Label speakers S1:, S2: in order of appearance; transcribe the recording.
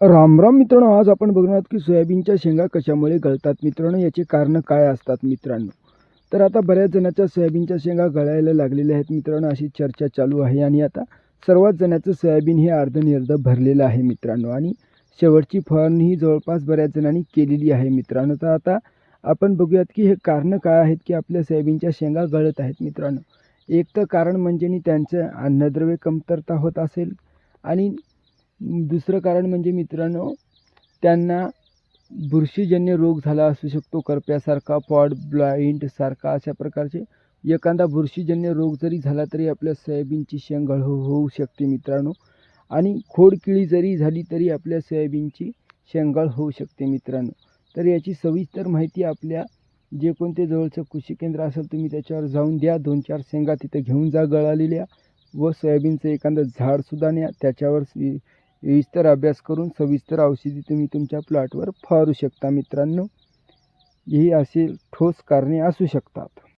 S1: राम राम मित्रांनो आज आपण बघणार आहोत की सोयाबीनच्या शेंगा कशामुळे गळतात मित्रांनो याची कारणं काय असतात मित्रांनो? तर आता बऱ्याच जणांच्या सोयाबीनच्या शेंगा गळायला लागलेल्या आहेत मित्रांनो अशी चर्चा चालू आहे. आणि आता सर्वात जणांचं सोयाबीन हे अर्धनिर्ध भरलेलं आहे मित्रांनो. आणि शेवटची फवारणी ही जवळपास बऱ्याच जणांनी केलेली आहे मित्रांनो. तर आता आपण बघूयात की हे कारणं काय आहेत की आपल्या सोयाबीनच्या शेंगा गळत आहेत मित्रांनो. एक तर कारण म्हणजे त्यांचं अन्नद्रव्य कमतरता होत असेल. आणि दुसरं कारण म्हणजे मित्रांनो त्यांना बुरशीजन्य रोग झाला असू शकतो करप्यासारखा पॉड ब्लाइंड सारखा अशा प्रकारचे. एखादा बुरशीजन्य रोग जरी झाला तरी आपल्या सोयाबीनची शेंग हो- होऊ शकते मित्रांनो. आणि खोडकिळी जरी झाली तरी आपल्या सोयाबीनची शेंगाळ होऊ शकते मित्रांनो. तर याची सविस्तर माहिती आपल्या जे कोणते जवळचं कृषी केंद्र असेल तुम्ही त्याच्यावर जाऊन द्या. दोन चार शेंगा तिथे घेऊन जा गळालेल्या व सोयाबीनचं एखादं झाडसुद्धा न्या. त्याच्यावर विस्तर अभ्यास करून सविस्तर औषधी तुम्ही तुमच्या प्लॉटवर फवारू शकता मित्रांनो. ही असे ठोस कारणे असू शकतात.